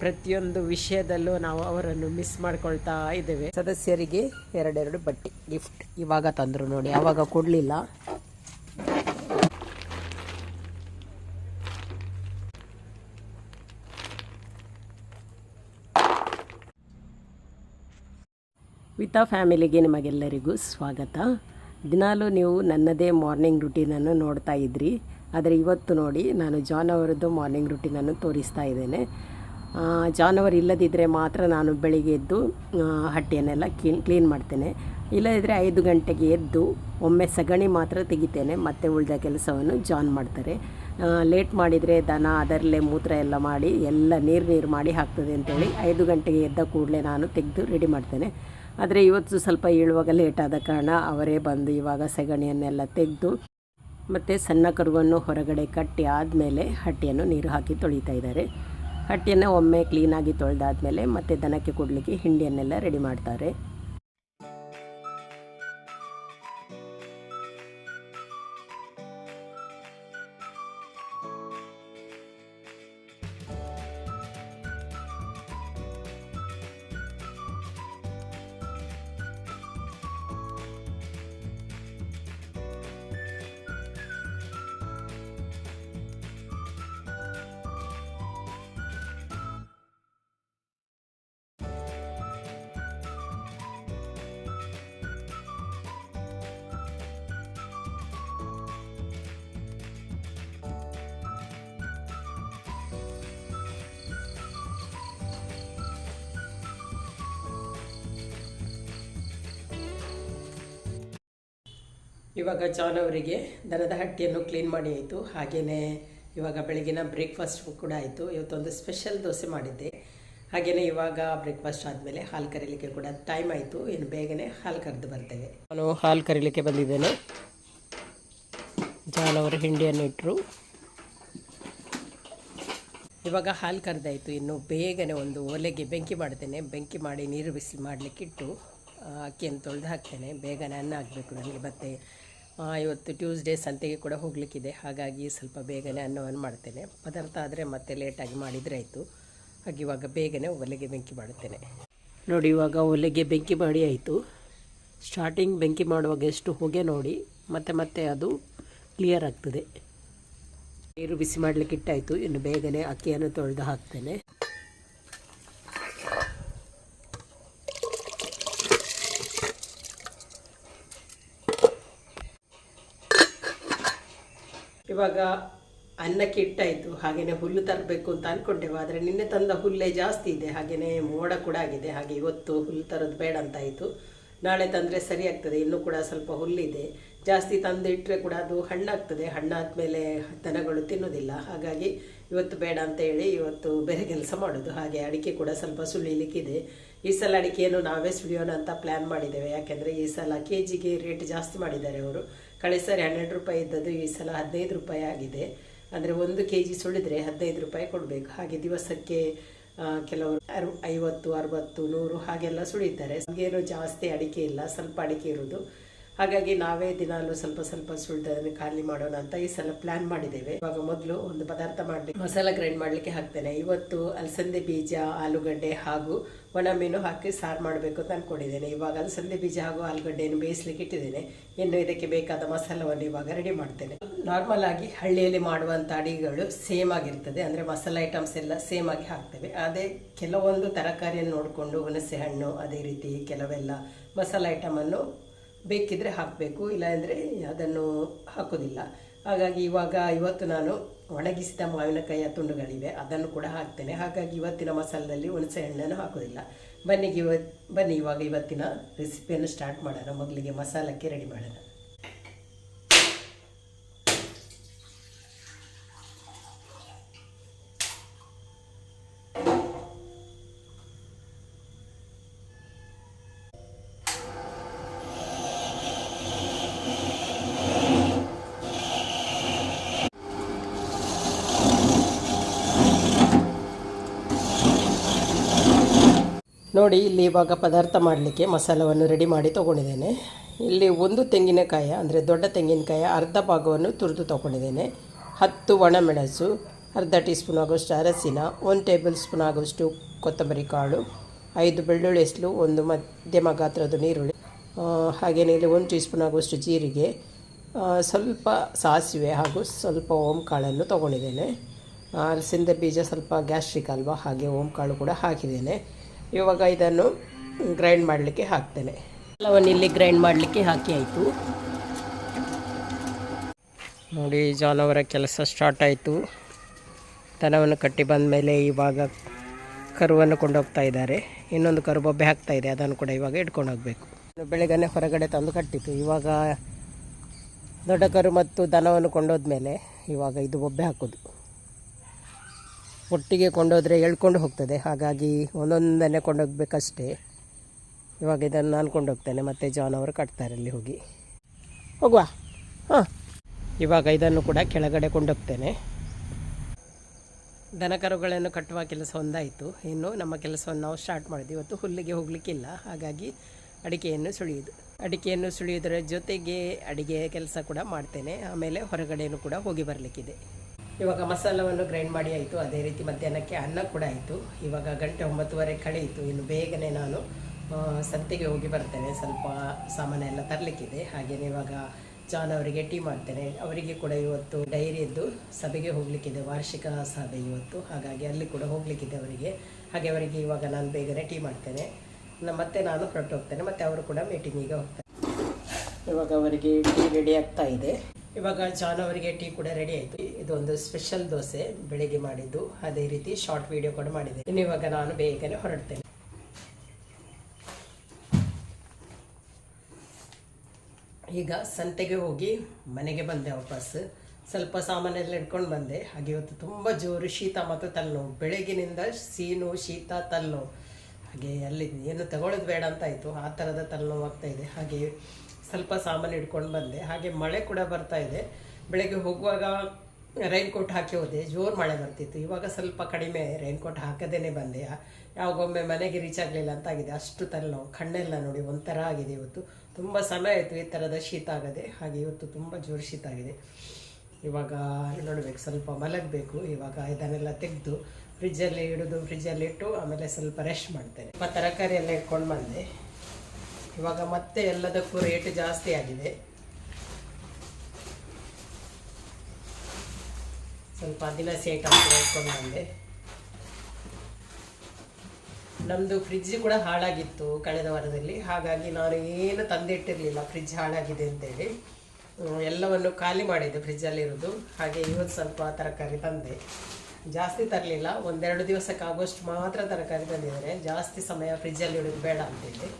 ಪ್ರತಿಯೊಂದು ವಿಷಯದಲ್ಲೂ ನಾವು ಅವರನ್ನು ಮಿಸ್ ಮಾಡ್ಕೊಳ್ತಾ ಇದ್ದೇವೆ. ಸದಸ್ಯರಿಗೆ ಎರಡೆರಡು ಬಟ್ಟೆ ಗಿಫ್ಟ್ ಇವಾಗ ತಂದರು ನೋಡಿ ಯಾವಾಗ ಕೊಡಲಿಲ್ಲ. ವಿತಾ ಫ್ಯಾಮಿಲಿಗೆ ನಿಮಗೆಲ್ಲರಿಗೂ ಸ್ವಾಗತ. ದಿನಾಲೂ ನೀವು ನನ್ನದೇ ಮಾರ್ನಿಂಗ್ ರುಟೀನನ್ನು ನೋಡ್ತಾ ಇದ್ರಿ. ಆದರೆ ಇವತ್ತು ನೋಡಿ ನಾನು ಜಾನ್ ಅವರದ್ದು ಮಾರ್ನಿಂಗ್ ರುಟೀನನ್ನು ತೋರಿಸ್ತಾ ಇದ್ದೇನೆ. ಆ, ಜಾನ್ ಅವರು ಇಲ್ಲದಿದ್ದರೆ ಮಾತ್ರ ನಾನು ಬೆಳಿಗ್ಗೆ ಎದ್ದು ಹಟ್ಟಿಯನ್ನೆಲ್ಲ ಕ್ಲೀನ್ ಕ್ಲೀನ್ ಮಾಡ್ತೇನೆ. ಇಲ್ಲದಿದ್ದರೆ ಐದು ಗಂಟೆಗೆ ಎದ್ದು ಒಮ್ಮೆ ಸಗಣಿ ಮಾತ್ರ ತೆಗಿತೇನೆ. ಮತ್ತೆ ಉಳಿದ ಕೆಲಸವನ್ನು ಜಾನ್ ಮಾಡ್ತಾರೆ. ಲೇಟ್ ಮಾಡಿದರೆ ದನ ಅದರಲ್ಲೇ ಮೂತ್ರ ಎಲ್ಲ ಮಾಡಿ ಎಲ್ಲ ನೀರು ನೀರು ಮಾಡಿ ಹಾಕ್ತದೆ ಅಂತೇಳಿ ಐದು ಗಂಟೆಗೆ ಎದ್ದ ಕೂಡಲೇ ನಾನು ತೆಗೆದು ರೆಡಿ ಮಾಡ್ತೇನೆ. ಆದರೆ ಇವತ್ತು ಸ್ವಲ್ಪ ಏಳುವಾಗ ಲೇಟ್ ಆದ ಕಾರಣ ಅವರೇ ಬಂದು ಇವಾಗ ಸಗಣಿಯನ್ನೆಲ್ಲ ತೆಗೆದು ಮತ್ತು ಸಣ್ಣ ಕರುವನ್ನು ಹೊರಗಡೆ ಕಟ್ಟಿ ಆದಮೇಲೆ ಹಟ್ಟಿಯನ್ನು ನೀರು ಹಾಕಿ ತೊಳಿತಾ ಇದ್ದಾರೆ. ಹಟ್ಟಿಯನ್ನು ಒಮ್ಮೆ ಕ್ಲೀನಾಗಿ ತೊಳೆದಾದ್ಮೇಲೆ ಮತ್ತೆ ದನಕ್ಕೆ ಕೊಡಲಿಕ್ಕೆ ಹಿಂಡಿಯನ್ನೆಲ್ಲ ರೆಡಿ ಮಾಡ್ತಾರೆ. ಇವಾಗ ಜಾನ್ ಅವರಿಗೆ ದನದ ಹಟ್ಟಿಯನ್ನು ಕ್ಲೀನ್ ಮಾಡಿ ಆಯಿತು. ಹಾಗೆಯೇ ಇವಾಗ ಬೆಳಗಿನ ಬ್ರೇಕ್ಫಾಸ್ಟ್ ಕೂಡ ಆಯಿತು. ಇವತ್ತೊಂದು ಸ್ಪೆಷಲ್ ದೋಸೆ ಮಾಡಿದ್ದೆ. ಹಾಗೆಯೇ ಇವಾಗ ಬ್ರೇಕ್ಫಾಸ್ಟ್ ಆದಮೇಲೆ ಹಾಲು ಕರೀಲಿಕ್ಕೆ ಕೂಡ ಟೈಮ್ ಆಯಿತು. ಇನ್ನು ಬೇಗನೆ ಹಾಲು ಕರೆದು ಬರ್ತೇವೆ. ನಾನು ಹಾಲು ಕರೀಲಿಕ್ಕೆ ಬಂದಿದ್ದೇನೆ. ಜಾನ್ ಅವರು ಹಿಂಡಿಯನ್ನು ಇಟ್ಟರು ಇವಾಗ ಹಾಲು ಕರೆದಾಯಿತು. ಇನ್ನು ಬೇಗನೆ ಒಂದು ಒಲೆಗೆ ಬೆಂಕಿ ಮಾಡ್ತೇನೆ. ಬೆಂಕಿ ಮಾಡಿ ನೀರು ಬಿಸಿ ಮಾಡಲಿಕ್ಕಿಟ್ಟು ಅಕ್ಕಿಯನ್ನು ತೊಳೆದು ಹಾಕ್ತೇನೆ. ಬೇಗನೆ ಅನ್ನ ಆಗಬೇಕು ನನಗೆ ಮತ್ತು ಇವತ್ತು ಟ್ಯೂಸ್ಡೇ ಸಂತೆಗೆ ಕೂಡ ಹೋಗಲಿಕ್ಕಿದೆ. ಹಾಗಾಗಿ ಸ್ವಲ್ಪ ಬೇಗನೆ ಅನ್ನವನ್ನು ಮಾಡ್ತೇನೆ. ಪದಾರ್ಥ ಆದರೆ ಮತ್ತೆ ಲೇಟಾಗಿ ಮಾಡಿದರೆ ಆಯಿತು. ಹಾಗೆ ಇವಾಗ ಬೇಗನೆ ಒಲೆಗೆ ಬೆಂಕಿ ಮಾಡುತ್ತೇನೆ. ನೋಡಿ, ಇವಾಗ ಒಲೆಗೆ ಬೆಂಕಿ ಮಾಡಿ ಆಯಿತು. ಸ್ಟಾರ್ಟಿಂಗ್ ಬೆಂಕಿ ಮಾಡುವಾಗ ಎಷ್ಟು ಹೊಗೆ ನೋಡಿ, ಮತ್ತೆ ಮತ್ತೆ ಅದು ಕ್ಲಿಯರ್ ಆಗ್ತದೆ. ನೀರು ಬಿಸಿ ಮಾಡಲಿಕ್ಕೆ ಇಟ್ಟಾಯಿತು ಇನ್ನು ಬೇಗನೆ ಅಕ್ಕಿಯನ್ನು ತೊಳೆದು ಹಾಕ್ತೇನೆ. ಇವಾಗ ಅನ್ನಕ್ಕೆ ಇಟ್ಟಾಯಿತು ಹಾಗೆಯೇ ಹುಲ್ಲು ತರಬೇಕು ಅಂತ ಅಂದ್ಕೊಂಡೆವು ಆದರೆ ನಿನ್ನೆ ತಂದ ಹುಲ್ಲೇ ಜಾಸ್ತಿ ಇದೆ ಹಾಗೆಯೇ ಮೋಡ ಕೂಡ ಆಗಿದೆ. ಹಾಗೆ ಇವತ್ತು ಹುಲ್ಲು ತರೋದು ಬೇಡ ಅಂತಾಯಿತು ನಾಳೆ ತಂದರೆ ಸರಿ ಆಗ್ತದೆ, ಇನ್ನೂ ಕೂಡ ಸ್ವಲ್ಪ ಹುಲ್ಲಿದೆ. ಜಾಸ್ತಿ ತಂದು ಇಟ್ಟರೆ ಕೂಡ ಅದು ಹಣ್ಣಾಗ್ತದೆ. ಹಣ್ಣಾದ ಮೇಲೆ ದನಗಳು ತಿನ್ನೋದಿಲ್ಲ. ಹಾಗಾಗಿ ಇವತ್ತು ಬೇಡ ಅಂತ ಹೇಳಿ ಇವತ್ತು ಬೇರೆ ಕೆಲಸ ಮಾಡೋದು. ಹಾಗೆ ಅಡಿಕೆ ಕೂಡ ಸ್ವಲ್ಪ ಸುಳಿಲಿಕ್ಕಿದೆ ಈ ಸಲ ಅಡಿಕೆಯನ್ನು ನಾವೇ ಸುಳಿಯೋಣ ಅಂತ ಪ್ಲ್ಯಾನ್ ಮಾಡಿದ್ದೇವೆ. ಯಾಕೆಂದರೆ ಈ ಸಲ ಕೆ ಜಿಗೆ ರೇಟ್ ಜಾಸ್ತಿ ಮಾಡಿದ್ದಾರೆ ಅವರು. ಕಳೆ ಸರಿ ಹನ್ನೆರಡು ರೂಪಾಯಿ ಇದ್ದದ್ದು ಈ ಸಲ ಹದಿನೈದು ರೂಪಾಯಿ ಆಗಿದೆ. ಅಂದರೆ ಒಂದು ಕೆ ಜಿ ಸುಳಿದ್ರೆ ಹದಿನೈದು ರೂಪಾಯಿ ಕೊಡಬೇಕು. ಹಾಗೆ ದಿವಸಕ್ಕೆ ಕೆಲವರು ಅರು, ಐವತ್ತು, ಅರವತ್ತು, ನೂರು ಹಾಗೆಲ್ಲ ಸುಳಿತಾರೆ. ನಮಗೇನು ಜಾಸ್ತಿ ಅಡಿಕೆ ಇಲ್ಲ, ಸ್ವಲ್ಪ ಅಡಿಕೆ ಇರೋದು ಹಾಗಾಗಿ ನಾವೇ ದಿನಾಲು ಸ್ವಲ್ಪ ಸ್ವಲ್ಪ ಸುಳ್ದನ್ನು ಖಾಲಿ ಮಾಡೋಣ ಅಂತ ಈ ಸಲ ಪ್ಲಾನ್ ಮಾಡಿದ್ದೇವೆ. ಇವಾಗ ಮೊದಲು ಒಂದು ಪದಾರ್ಥ ಮಾಡಿ ಮಸಾಲ ಗ್ರೈಂಡ್ ಮಾಡಲಿಕ್ಕೆ ಹಾಕ್ತೇನೆ. ಇವತ್ತು ಅಲಸಂದೆ ಬೀಜ, ಆಲೂಗಡ್ಡೆ ಹಾಗೂ ಒಣ ಮೀನು ಹಾಕಿ ಸಾರು ಮಾಡಬೇಕು ಅಂತ ಅಂದ್ಕೊಂಡಿದ್ದೇನೆ ಇವಾಗ ಅಲಸಂದೆ ಬೀಜ ಹಾಗೂ ಆಲೂಗಡ್ಡೆಯನ್ನು ಬೇಯಿಸ್ಲಿಕ್ಕೆ ಇಟ್ಟಿದ್ದೇನೆ. ಇನ್ನು ಇದಕ್ಕೆ ಬೇಕಾದ ಮಸಾಲವನ್ನು ಇವಾಗ ರೆಡಿ ಮಾಡ್ತೇನೆ. ನಾರ್ಮಲ್ ಆಗಿ ಹಳ್ಳಿಯಲ್ಲಿ ಮಾಡುವಂಥ ಅಡಿಗೆಗಳು ಸೇಮ್ ಆಗಿರ್ತದೆ. ಅಂದರೆ ಮಸಾಲ ಐಟಮ್ಸ್ ಎಲ್ಲ ಸೇಮ್ ಆಗಿ ಹಾಕ್ತೇವೆ. ಅದೇ ಕೆಲವೊಂದು ತರಕಾರಿಯನ್ನು ನೋಡಿಕೊಂಡು ಹುಣಸೆ ಹಣ್ಣು ಅದೇ ರೀತಿ ಕೆಲವೆಲ್ಲ ಮಸಾಲ ಐಟಮನ್ನು ಬೇಕಿದ್ರೆ ಹಾಕಬೇಕು, ಇಲ್ಲಾಂದರೆ ಅದನ್ನು ಹಾಕೋದಿಲ್ಲ. ಹಾಗಾಗಿ ಇವಾಗ ಇವತ್ತು ನಾನು ಒಣಗಿಸಿದ ಮಾವಿನಕಾಯಿಯ ತುಂಡುಗಳಿವೆ, ಅದನ್ನು ಕೂಡ ಹಾಕ್ತೇನೆ. ಹಾಗಾಗಿ ಇವತ್ತಿನ ಮಸಾಲದಲ್ಲಿ ಹುಣಸೆ ಹಣ್ಣನ್ನು ಹಾಕೋದಿಲ್ಲ. ಬನ್ನಿ ಇವತ್ತು ಬನ್ನಿ, ಇವಾಗ ಇವತ್ತಿನ ರೆಸಿಪಿಯನ್ನು ಸ್ಟಾರ್ಟ್ ಮಾಡೋಣ. ಮೊದಲಿಗೆ ಮಸಾಲಕ್ಕೆ ರೆಡಿ ಮಾಡೋಣ. ನೋಡಿ, ಇಲ್ಲಿ ಇವಾಗ ಪದಾರ್ಥ ಮಾಡಲಿಕ್ಕೆ ಮಸಾಲವನ್ನು ರೆಡಿ ಮಾಡಿ ತೊಗೊಂಡಿದ್ದೇನೆ. ಇಲ್ಲಿ ಒಂದು ತೆಂಗಿನಕಾಯಿ, ಅಂದರೆ ದೊಡ್ಡ ತೆಂಗಿನಕಾಯಿ, ಅರ್ಧ ಭಾಗವನ್ನು ತುರಿದು ತೊಗೊಂಡಿದ್ದೇನೆ. ಹತ್ತು ಒಣಮೆಣಸು, ಅರ್ಧ ಟೀ ಸ್ಪೂನ್ ಆಗುವಷ್ಟು ಅರಸಿನ ಒಂದು ಟೇಬಲ್ ಸ್ಪೂನ್ ಆಗುವಷ್ಟು ಕೊತ್ತಂಬರಿ ಕಾಳು, ಐದು ಬೆಳ್ಳುಳ್ಳಿ ಹೆಸಲು, ಒಂದು ಮಧ್ಯಮ ಗಾತ್ರದ ನೀರುಳ್ಳಿ ಹಾಗೆಯೇ ಇಲ್ಲಿ ಒಂದು ಟೀ ಸ್ಪೂನ್ ಆಗುವಷ್ಟು ಜೀರಿಗೆ ಸ್ವಲ್ಪ ಸಾಸಿವೆ ಹಾಗೂ ಸ್ವಲ್ಪ ಓಂಕಾಳನ್ನು ತೊಗೊಂಡಿದ್ದೇನೆ. ಅರಸಿಂದ ಬೀಜ ಸ್ವಲ್ಪ ಗ್ಯಾಸ್ಟ್ರಿಕ್ ಅಲ್ವಾ, ಹಾಗೆ ಓಂಕಾಳು ಕೂಡ ಹಾಕಿದ್ದೇನೆ. ಇವಾಗ ಇದನ್ನು ಗ್ರೈಂಡ್ ಮಾಡಲಿಕ್ಕೆ ಹಾಕ್ತೇನೆ. ಎಲ್ಲವನ್ನು ಇಲ್ಲಿ ಗ್ರೈಂಡ್ ಮಾಡಲಿಕ್ಕೆ ಹಾಕಿ ಆಯಿತು. ನೋಡಿ ಜಾಲವರ ಕೆಲಸ ಸ್ಟಾರ್ಟ್ ಆಯಿತು. ದನವನ್ನು ಕಟ್ಟಿ ಬಂದ ಮೇಲೆ ಇವಾಗ ಕರುವನ್ನು ಕೊಂಡೋಗ್ತಾ ಇದ್ದಾರೆ. ಇನ್ನೊಂದು ಕರು ಬೊಬ್ಬೆ ಹಾಕ್ತಾ ಇದೆ. ಅದನ್ನು ಕೂಡ ಇವಾಗ ಇಟ್ಕೊಂಡು ಹೋಗಬೇಕು. ಬೆಳಗ್ಗೆ ಹೊರಗಡೆ ತಂದು ಕಟ್ಟಿತು ಇವಾಗ ದೊಡ್ಡ ಕರು ಮತ್ತು ದನವನ್ನು ಕೊಂಡೋದ್ಮೇಲೆ ಇವಾಗ ಇದು ಬೊಬ್ಬೆ ಹಾಕೋದು. ಒಟ್ಟಿಗೆ ಕೊಂಡೋದ್ರೆ ಎಳ್ಕೊಂಡು ಹೋಗ್ತದೆ. ಹಾಗಾಗಿ ಒಂದೊಂದನ್ನೇ ಕೊಂಡೋಗ್ಬೇಕಷ್ಟೇ. ಇವಾಗ ಇದನ್ನು ನಾನು ಕೊಂಡೋಗ್ತೇನೆ. ಮತ್ತು ಜಾನ್ ಅವರು ಕಟ್ತಾರೆ ಅಲ್ಲಿ ಹೋಗಿ. ಹೋಗುವ? ಹಾಂ. ಇವಾಗ ಇದನ್ನು ಕೂಡ ಕೆಳಗಡೆ ಕೊಂಡೋಗ್ತೇನೆ. ದನಕರುಗಳನ್ನು ಕಟ್ಟುವ ಕೆಲಸ ಒಂದಾಯಿತು. ಇನ್ನು ನಮ್ಮ ಕೆಲಸವನ್ನು ನಾವು ಸ್ಟಾರ್ಟ್ ಮಾಡಿದ್ವಿ. ಇವತ್ತು ಹುಲ್ಲಿಗೆ ಹೋಗಲಿಕ್ಕಿಲ್ಲ. ಹಾಗಾಗಿ ಅಡಿಕೆಯನ್ನು ಸುಳಿಯೋದು. ಅಡಿಕೆಯನ್ನು ಸುಳಿಯೋದರ ಜೊತೆಗೆ ಅಡಿಗೆ ಕೆಲಸ ಕೂಡ ಮಾಡ್ತೇನೆ. ಆಮೇಲೆ ಹೊರಗಡೆಯೂ ಕೂಡ ಹೋಗಿ ಬರಲಿಕ್ಕಿದೆ. ಇವಾಗ ಮಸಾಲವನ್ನು ಗ್ರೈಂಡ್ ಮಾಡಿ ಆಯಿತು. ಅದೇ ರೀತಿ ಮಧ್ಯಾಹ್ನಕ್ಕೆ ಅನ್ನ ಕೂಡ ಆಯಿತು. ಇವಾಗ ಗಂಟೆ ಒಂಬತ್ತುವರೆ ಕಳೆಯಿತು ಇನ್ನು ಬೇಗನೆ ನಾನು ಸಂತೆಗೆ ಹೋಗಿ ಬರ್ತೇನೆ. ಸ್ವಲ್ಪ ಸಾಮಾನೆಲ್ಲ ತರಲಿಕ್ಕಿದೆ. ಹಾಗೆಯೇ ಇವಾಗ ಜಾನ್ ಅವರಿಗೆ ಟೀ ಮಾಡ್ತೇನೆ. ಅವರಿಗೆ ಕೂಡ ಇವತ್ತು ಡೈರಿಯದ್ದು ಸಭೆಗೆ ಹೋಗಲಿಕ್ಕಿದೆ. ವಾರ್ಷಿಕ ಸಭೆ ಇವತ್ತು. ಹಾಗಾಗಿ ಅಲ್ಲಿ ಕೂಡ ಹೋಗಲಿಕ್ಕಿದೆ ಅವರಿಗೆ. ಹಾಗೆ ಅವರಿಗೆ ಇವಾಗ ನಾನು ಬೇಗನೆ ಟೀ ಮಾಡ್ತೇನೆ. ಮತ್ತೆ ನಾನು ಹೊರಟು ಹೋಗ್ತೇನೆ ಮತ್ತು ಅವರು ಕೂಡ ಮೀಟಿಂಗಿಗೆ ಹೋಗ್ತಾರೆ. ಇವಾಗ ಅವರಿಗೆ ಟೀ ರೆಡಿ ಆಗ್ತಾ ಇದೆ. ಇವಾಗ ಜಾನ್ ಅವರಿಗೆ ಟೀ ಕೂಡ ರೆಡಿ ಆಯಿತು. ಇದೊಂದು ಸ್ಪೆಷಲ್ ದೋಸೆ ಬೆಳಿಗ್ಗೆ ಮಾಡಿದ್ದು. ಅದೇ ರೀತಿ ಶಾರ್ಟ್ ವಿಡಿಯೋ ಕೂಡ ಮಾಡಿದೆ. ಇನ್ನು ಇವಾಗ ನಾನು ಬೇಗನೆ ಹೊರಡ್ತೇನೆ. ಈಗ ಸಂತೆಗೆ ಹೋಗಿ ಮನೆಗೆ ಬಂದೆ ವಾಪಸ್. ಸ್ವಲ್ಪ ಸಾಮಾನೆಲ್ಲ ಇಟ್ಕೊಂಡು ಬಂದೆ. ಹಾಗೆ ಇವತ್ತು ತುಂಬ ಜೋರು ಶೀತ ಮತ್ತು ತಲೆನೋವು. ಬೆಳಗಿನಿಂದ ಸೀನು, ಶೀತ, ತಲೆನೋವು. ಹಾಗೆ ಅಲ್ಲಿ ಏನು ತಗೊಳ್ಳೋದು ಬೇಡ ಅಂತ ಆಯಿತು. ಆ ಥರದ ತಲೆನೋವು ಆಗ್ತಾಯಿದೆ ಹಾಗೆ ಸ್ವಲ್ಪ ಸಾಮಾನು ಇಟ್ಕೊಂಡು ಬಂದೆ. ಹಾಗೆ ಮಳೆ ಕೂಡ ಬರ್ತಾ ಇದೆ. ಬೆಳಗ್ಗೆ ಹೋಗುವಾಗ ರೈನ್ ಕೋಟ್ ಹಾಕಿ ಹೋದೆ. ಜೋರು ಮಳೆ ಬರ್ತಿತ್ತು. ಇವಾಗ ಸ್ವಲ್ಪ ಕಡಿಮೆ ರೈನ್ ಕೋಟ್ ಹಾಕದೇನೆ ಬಂದೆ. ಯಾವಾಗೊಮ್ಮೆ ಮನೆಗೆ ರೀಚ್ ಆಗಲಿಲ್ಲ ಅಂತ ಆಗಿದೆ. ಅಷ್ಟು ತಲೆನೋವು ಕಣ್ಣೆಲ್ಲ ನೋಡಿ ಒಂಥರ ಆಗಿದೆ ಇವತ್ತು. ತುಂಬ ಸಮಯ ಆಯಿತು ಈ ಥರದ ಶೀತ ಆಗದೆ. ಹಾಗೆ ಇವತ್ತು ತುಂಬ ಜೋರು ಶೀತ ಆಗಿದೆ. ಇವಾಗ ನೋಡಬೇಕು. ಸ್ವಲ್ಪ ಮಲಗಬೇಕು. ಇವಾಗ ಇದನ್ನೆಲ್ಲ ತೆಗೆದು ಫ್ರಿಜ್ಜಲ್ಲಿ ಇಡೋದು ಫ್ರಿಜ್ಜಲ್ಲಿ ಇಟ್ಟು ಆಮೇಲೆ ಸ್ವಲ್ಪ ರೆಸ್ಟ್ ಮಾಡ್ತೇನೆ. ತರಕಾರಿ ಎಲ್ಲ ಇಟ್ಕೊಂಡು ಬಂದೆ. ಇವಾಗ ಮತ್ತೆ ಎಲ್ಲದಕ್ಕೂ ರೇಟ್ ಜಾಸ್ತಿ ಆಗಿದೆ. ಸ್ವಲ್ಪ ದಿನಸಿ ಐಟಮ್ ಕೂಡ ಇಟ್ಕೊಂಡು ಬಂದೆ. ನಮ್ಮದು ಫ್ರಿಜ್ ಕೂಡ ಹಾಳಾಗಿತ್ತು ಕಳೆದ ವಾರದಲ್ಲಿ. ಹಾಗಾಗಿ ನಾನು ಏನು ತಂದಿಟ್ಟಿರಲಿಲ್ಲ. ಫ್ರಿಜ್ ಹಾಳಾಗಿದೆ ಅಂತೇಳಿ. ಎಲ್ಲವನ್ನು ಖಾಲಿ ಮಾಡಿದ್ದೆ ಫ್ರಿಜ್ಜಲ್ಲಿರೋದು ಹಾಗೆ ಇವತ್ತು ಸ್ವಲ್ಪ ತರಕಾರಿ ತಂದೆ. ಜಾಸ್ತಿ ತರಲಿಲ್ಲ. ಒಂದೆರಡು ದಿವಸಕ್ಕಾಗುವಷ್ಟು ಮಾತ್ರ ತರಕಾರಿ ತಂದಿದ್ದಾರೆ. ಜಾಸ್ತಿ ಸಮಯ ಫ್ರಿಜ್ಜಲ್ಲಿ ಇಡೋದು ಬೇಡ ಅಂತೇಳಿ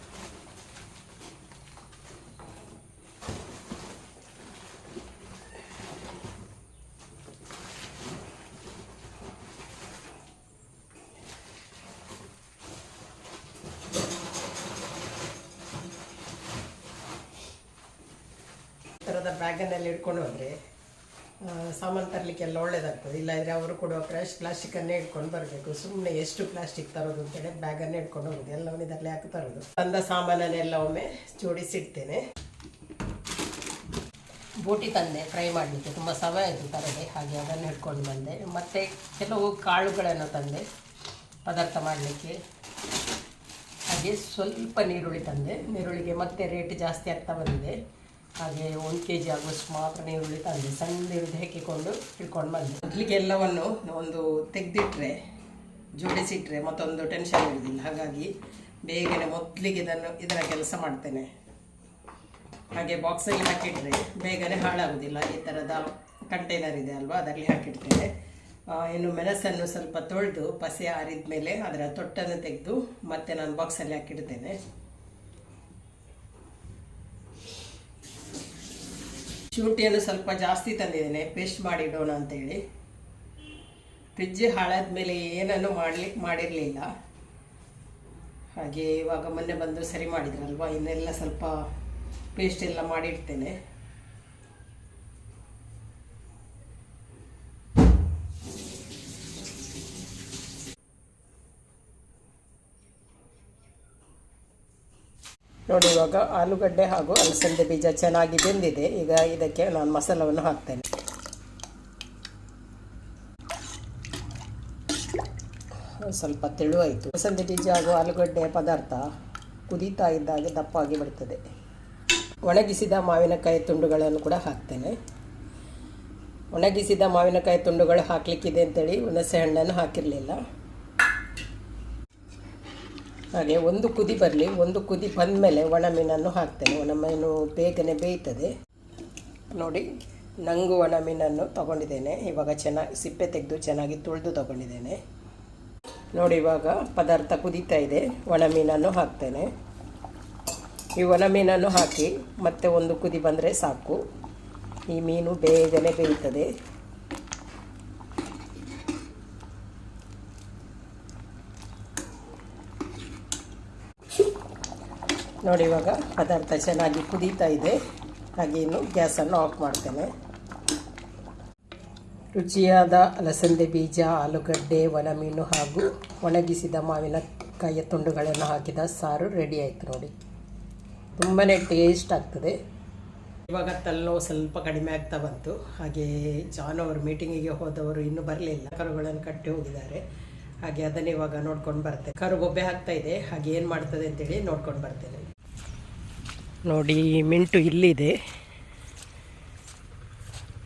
ಈ ಥರದ ಬ್ಯಾಗನ್ನೆಲ್ಲ ಇಟ್ಕೊಂಡು ಹೋದರೆ ಸಾಮಾನು ತರಲಿಕ್ಕೆಲ್ಲ ಒಳ್ಳೇದಾಗ್ತದೆ. ಇಲ್ಲಾಂದರೆ ಅವರು ಕೊಡುವ ಫ್ರೆಶ್ ಪ್ಲಾಸ್ಟಿಕ್ಕನ್ನೇ ಇಟ್ಕೊಂಡು ಬರಬೇಕು. ಸುಮ್ಮನೆ ಎಷ್ಟು ಪ್ಲಾಸ್ಟಿಕ್ ತರೋದು ಅಂತೇಳಿ ಬ್ಯಾಗನ್ನೇ ಇಟ್ಕೊಂಡು ಹೋಗೋದು. ಎಲ್ಲವನ್ನು ಇದರಲ್ಲಿ ಹಾಕಿ ತರೋದು. ತಂದ ಸಾಮಾನನ್ನೆಲ್ಲ ಒಮ್ಮೆ ಜೋಡಿಸಿಡ್ತೇನೆ ಬೋಟಿ ತಂದೆ ಫ್ರೈ ಮಾಡಲಿಕ್ಕೆ ತುಂಬ ಸಮಯ ಆಯಿತು ತರದೆ ಹಾಗೆ ಅದನ್ನು ಹಿಡ್ಕೊಂಡು ಬಂದೆ. ಮತ್ತು ಕೆಲವು ಕಾಳುಗಳನ್ನು ತಂದೆ, ಪದಾರ್ಥ ಮಾಡಲಿಕ್ಕೆ. ಹಾಗೆ ಸ್ವಲ್ಪ ನೀರುಳ್ಳಿ ತಂದೆ. ನೀರುಳ್ಳಿಗೆ ಮತ್ತೆ ರೇಟ್ ಜಾಸ್ತಿ ಆಗ್ತಾ ಬಂದಿದೆ. ಹಾಗೆ ಒಂದು ಕೆ ಜಿ ಆಗುವಷ್ಟು ಮಾತ್ರ ನೀರುಳ್ಳಿ ತಂದೆ. ಸಣ್ಣ ನೀರುಳ್ಳಿ ಹಾಕಿಕೊಂಡು ಇಟ್ಕೊಂಡು ಬಂದೆ. ಮೊದಲಿಗೆ ಎಲ್ಲವನ್ನು ಒಂದು ತೆಗೆದಿಟ್ರೆ, ಜೋಡಿಸಿಟ್ರೆ ಮತ್ತೊಂದು ಟೆನ್ಷನ್ ಇರೋದಿಲ್ಲ ಹಾಗಾಗಿ ಬೇಗನೆ ಮೊದಲಿಗೆ ಇದನ್ನು ಇದರ ಕೆಲಸ ಮಾಡ್ತೇನೆ. ಹಾಗೆ ಬಾಕ್ಸಲ್ಲಿ ಹಾಕಿಟ್ರೆ ಬೇಗನೆ ಹಾಳಾಗೋದಿಲ್ಲ ಈ ಥರದ ಕಂಟೈನರ್ ಇದೆ ಅಲ್ವಾ, ಅದರಲ್ಲಿ ಹಾಕಿಡ್ತೇನೆ. ಇನ್ನು ಮೆಣಸನ್ನು ಸ್ವಲ್ಪ ತೊಳೆದು, ಪಸೆ ಆರಿದ ಮೇಲೆ ಅದರ ತೊಟ್ಟನ್ನು ತೆಗೆದು ಮತ್ತೆ ನಾನು ಬಾಕ್ಸಲ್ಲಿ ಹಾಕಿಡ್ತೇನೆ. ಶುಂಠಿಯನ್ನು ಸ್ವಲ್ಪ ಜಾಸ್ತಿ ತಂದಿದ್ದೇನೆ, ಪೇಸ್ಟ್ ಮಾಡಿ ಇಡೋಣ ಅಂತೇಳಿ. ಫ್ರಿಜ್ ಹಾಳಾದ ಮೇಲೆ ಏನನ್ನು ಮಾಡಲಿಕ್ಕೆ ಮಾಡಿರಲಿಲ್ಲ. ಹಾಗೆ ಇವಾಗ ಮೊನ್ನೆ ಬಂದು ಸರಿ ಮಾಡಿದ್ರಲ್ವಾ, ಇನ್ನೆಲ್ಲ ಸ್ವಲ್ಪ ಪೇಸ್ಟ್ ಎಲ್ಲ ಮಾಡಿಡ್ತೇನೆ. ನೋಡಿ ಇವಾಗ ಆಲೂಗಡ್ಡೆ ಹಾಗೂ ಅಲಸಂದೆ ಬೀಜ ಚೆನ್ನಾಗಿ ಬೆಂದಿದೆ. ಈಗ ಇದಕ್ಕೆ ನಾನು ಮಸಾಲವನ್ನು ಹಾಕ್ತೇನೆ. ಸ್ವಲ್ಪ ತೆಳುವಾಯಿತು. ಅಲಸಂದೆ ಬೀಜ ಹಾಗೂ ಆಲೂಗಡ್ಡೆ ಪದಾರ್ಥ ಕುದೀತಾ ಇದ್ದಾಗೆ ದಪ್ಪಾಗಿ ಬಿಡ್ತದೆ ಒಣಗಿಸಿದ ಮಾವಿನಕಾಯಿ ತುಂಡುಗಳನ್ನು ಕೂಡ ಹಾಕ್ತೇನೆ. ಒಣಗಿಸಿದ ಮಾವಿನಕಾಯಿ ತುಂಡುಗಳು ಹಾಕಲಿಕ್ಕಿದೆ ಅಂತೇಳಿ ಹುಣಸೆ ಹಣ್ಣನ್ನು ಹಾಕಿರಲಿಲ್ಲ. ಹಾಗೆ ಒಂದು ಕುದಿ ಬರಲಿ, ಒಂದು ಕುದಿ ಬಂದಮೇಲೆ ಒಣ ಮೀನನ್ನು ಹಾಕ್ತೇನೆ. ಒಣ ಮೀನು ಬೇಗನೆ ಬೇಯ್ತದೆ. ನೋಡಿ, ನಂಗು ಒಣ ಮೀನನ್ನು ತಗೊಂಡಿದ್ದೇನೆ. ಇವಾಗ ಚೆನ್ನಾಗಿ ಸಿಪ್ಪೆ ತೆಗೆದು ಚೆನ್ನಾಗಿ ತುಳಿದು ತೊಗೊಂಡಿದ್ದೇನೆ. ನೋಡಿ, ಇವಾಗ ಪದಾರ್ಥ ಕುದೀತಾ ಇದೆ. ಒಣ ಮೀನನ್ನು ಹಾಕ್ತೇನೆ. ಈ ಒಣ ಮೀನನ್ನು ಹಾಕಿ ಮತ್ತೆ ಒಂದು ಕುದಿ ಬಂದರೆ ಸಾಕು. ಈ ಮೀನು ಬೇಗನೆ ಬೇಯ್ತದೆ. ನೋಡಿ ಇವಾಗ ಪದಾರ್ಥ ಚೆನ್ನಾಗಿ ಕುದೀತಾ ಇದೆ. ಹಾಗೆ ಇನ್ನು ಗ್ಯಾಸನ್ನು ಆಫ್ ಮಾಡ್ತೇನೆ. ರುಚಿಯಾದ ಅಲಸಂದೆ ಬೀಜ, ಆಲೂಗಡ್ಡೆ ಒಣ ಮೀನು ಹಾಗೂ ಒಣಗಿಸಿದ ಮಾವಿನಕಾಯಿಯ ತುಂಡುಗಳನ್ನು ಹಾಕಿದ ಸಾರು ರೆಡಿ ಆಯಿತು ನೋಡಿ. ತುಂಬಾ ಟೇಸ್ಟ್ ಆಗ್ತದೆ. ಇವಾಗ ತಲೆನೋವು ಸ್ವಲ್ಪ ಕಡಿಮೆ ಆಗ್ತಾ ಬಂತು. ಹಾಗೆ ಜಾನ್ ಅವರು ಮೀಟಿಂಗಿಗೆ ಹೋದವರು ಇನ್ನೂ ಬರಲಿಲ್ಲ. ಕರುಗಳನ್ನು ಕಟ್ಟಿ ಹೋಗಿದ್ದಾರೆ. ಹಾಗೆ ಅದನ್ನು ಇವಾಗ ನೋಡ್ಕೊಂಡು ಬರ್ತೇನೆ. ಕರು ಗೊಬ್ಬೆ ಹಾಕ್ತಾ ಇದೆ. ಹಾಗೆ ಏನು ಮಾಡ್ತದೆ ಅಂತೇಳಿ ನೋಡ್ಕೊಂಡು ಬರ್ತೇನೆ. ನೋಡಿ, ಮಿಂಟು ಇಲ್ಲಿದೆ.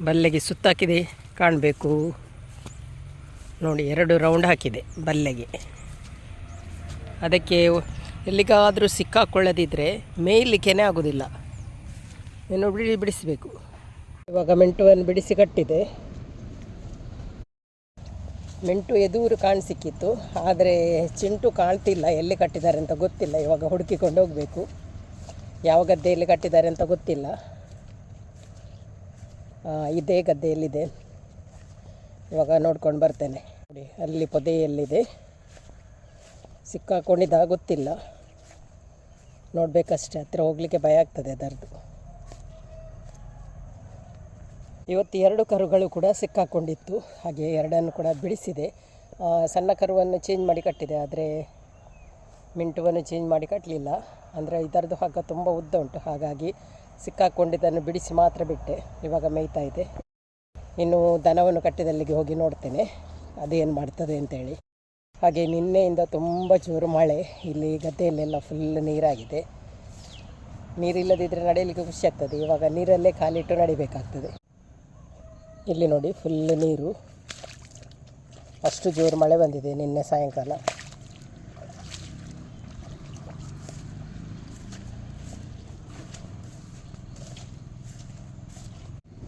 ಬಲ್ಲೆಗೆ ಸುತ್ತಾಕಿದೆ, ಕಾಣಬೇಕು. ನೋಡಿ, ಎರಡು ರೌಂಡ್ ಹಾಕಿದೆ ಬಲ್ಲೆಗೆ. ಅದಕ್ಕೆ ಎಲ್ಲಿಗಾದರೂ ಸಿಕ್ಕಾಕೊಳ್ಳದಿದ್ದರೆ ಮೇಯ್ಲಿಕ್ಕೇನೆ ಆಗೋದಿಲ್ಲ. ಏನು ಬಿಡಿ, ಬಿಡಿಸಬೇಕು. ಇವಾಗ ಮೆಂಟುವನ್ನು ಬಿಡಿಸಿ ಕಟ್ಟಿದೆ. ಮೆಂಟು ಎದುರು ಕಾಣಿಸಿಕ್ಕಿತ್ತು ಆದರೆ ಚಿಂಟು ಕಾಣ್ತಿಲ್ಲ, ಎಲ್ಲಿ ಕಟ್ಟಿದ್ದಾರೆ ಅಂತ ಗೊತ್ತಿಲ್ಲ. ಇವಾಗ ಹುಡುಕಿಕೊಂಡು ಹೋಗಬೇಕು. ಯಾವ ಗದ್ದೆಯಲ್ಲಿ ಕಟ್ಟಿದ್ದಾರೆ ಅಂತ ಗೊತ್ತಿಲ್ಲ. ಇದೇ ಗದ್ದೆಯಲ್ಲಿದೆ. ಇವಾಗ ನೋಡ್ಕೊಂಡು ಬರ್ತೇನೆ. ನೋಡಿ, ಅಲ್ಲಿ ಪೊದೆಯಲ್ಲಿದೆ. ಸಿಕ್ಕಾಕೊಂಡಿದ್ದ ಗೊತ್ತಿಲ್ಲ. ನೋಡಬೇಕಷ್ಟೆ ಹತ್ತಿರ ಹೋಗಲಿಕ್ಕೆ ಭಯ ಆಗ್ತದೆ ಅದರದ್ದು. ಇವತ್ತು ಎರಡು ಕರುಗಳು ಕೂಡ ಸಿಕ್ಕಾಕೊಂಡಿತ್ತು. ಹಾಗೆ ಎರಡನ್ನು ಕೂಡ ಬಿಡಿಸಿದೆ. ಸಣ್ಣ ಕರುವನ್ನು ಚೇಂಜ್ ಮಾಡಿ ಕಟ್ಟಿದೆ, ಆದರೆ ಮಿಂಟುವನ್ನು ಚೇಂಜ್ ಮಾಡಿ ಕಟ್ಟಲಿಲ್ಲ. ಅಂದರೆ ಇದರದ್ದು ಹಗ್ಗ ತುಂಬ ಉದ್ದ ಉಂಟು. ಹಾಗಾಗಿ ಸಿಕ್ಕಾಕೊಂಡಿದ್ದನ್ನು ಬಿಡಿಸಿ ಮಾತ್ರ ಬಿಟ್ಟೆ. ಇವಾಗ ಮೇಯ್ತಾ ಇದೆ. ಇನ್ನು ದನವನ್ನು ಕಟ್ಟಿದಲ್ಲಿಗೆ ಹೋಗಿ ನೋಡ್ತೇನೆ. ಅದೇನು ಮಾಡ್ತದೆ ಅಂತೇಳಿ. ಹಾಗೆ ನಿನ್ನೆಯಿಂದ ತುಂಬ ಜೋರು ಮಳೆ. ಇಲ್ಲಿ ಗದ್ದೆಯಲ್ಲೆಲ್ಲ ಫುಲ್ ನೀರಾಗಿದೆ. ನೀರಿಲ್ಲದಿದ್ದರೆ ನಡೆಯಲಿಕ್ಕೆ ಖುಷಿ ಆಗ್ತದೆ. ಇವಾಗ ನೀರಲ್ಲೇ ಕಾಲಿಟ್ಟು ನಡಿಬೇಕಾಗ್ತದೆ. ಇಲ್ಲಿ ನೋಡಿ ಫುಲ್ ನೀರು. ಅಷ್ಟು ಜೋರು ಮಳೆ ಬಂದಿದೆ ನಿನ್ನೆ ಸಾಯಂಕಾಲ.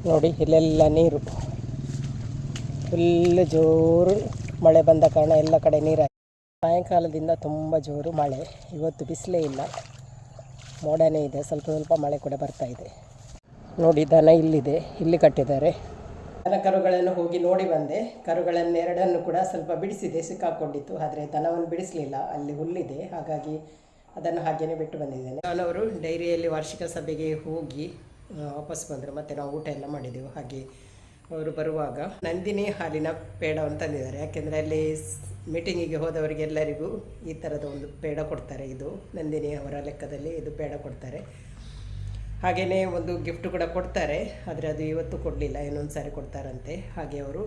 ನೋಡಿ, ಇಲ್ಲೆಲ್ಲ ನೀರು. ಫುಲ್ ಜೋರು ಮಳೆ ಬಂದ ಕಾರಣ ಎಲ್ಲ ಕಡೆ ನೀರು ಸಾಯಂಕಾಲದಿಂದ ತುಂಬ ಜೋರು ಮಳೆ. ಇವತ್ತು ಬಿಸಿಲೇ ಇಲ್ಲ. ಮೋಡನೇ ಇದೆ. ಸ್ವಲ್ಪ ಸ್ವಲ್ಪ ಮಳೆ ಕೂಡ ಬರ್ತಾ ಇದೆ. ನೋಡಿ, ದನ ಇಲ್ಲಿದೆ. ಇಲ್ಲಿ ಕಟ್ಟಿದ್ದಾರೆ. ದನ ಕರುಗಳನ್ನು ಹೋಗಿ ನೋಡಿ ಬಂದೆ. ಕರುಗಳನ್ನೆರಡನ್ನು ಕೂಡ ಸ್ವಲ್ಪ ಬಿಡಿಸಿದೆ, ಸಿಕ್ಕಾಕೊಂಡಿತ್ತು. ಆದರೆ ದನವನ್ನು ಬಿಡಿಸಲಿಲ್ಲ. ಅಲ್ಲಿ ಹುಲ್ಲಿದೆ. ಹಾಗಾಗಿ ಅದನ್ನು ಹಾಗೇನೆ ಬಿಟ್ಟು ಬಂದಿದ್ದೇನೆ. ನಾನವರು ಡೈರಿಯಲ್ಲಿ ವಾರ್ಷಿಕ ಸಭೆಗೆ ಹೋಗಿ ವಾಪಸ್ ಬಂದರು ಮತ್ತು ನಾವು ಊಟ ಎಲ್ಲ ಮಾಡಿದ್ದೆವು ಹಾಗೆ ಅವರು ಬರುವಾಗ ನಂದಿನಿ ಹಾಲಿನ ಪೇಡವನ್ನು ತಂದಿದ್ದಾರೆ. ಯಾಕೆಂದರೆ ಅಲ್ಲಿ ಮೀಟಿಂಗಿಗೆ ಹೋದವರಿಗೆಲ್ಲರಿಗೂ ಈ ಥರದ ಒಂದು ಪೇಡ ಕೊಡ್ತಾರೆ ಇದು. ನಂದಿನಿ ಅವರ ಲೆಕ್ಕದಲ್ಲಿ ಇದು ಪೇಡ ಕೊಡ್ತಾರೆ. ಹಾಗೆಯೇ ಒಂದು ಗಿಫ್ಟ್ ಕೂಡ ಕೊಡ್ತಾರೆ. ಆದರೆ ಅದು ಇವತ್ತು ಕೊಡಲಿಲ್ಲ. ಇನ್ನೊಂದು ಸಾರಿ ಕೊಡ್ತಾರಂತೆ. ಹಾಗೆ ಅವರು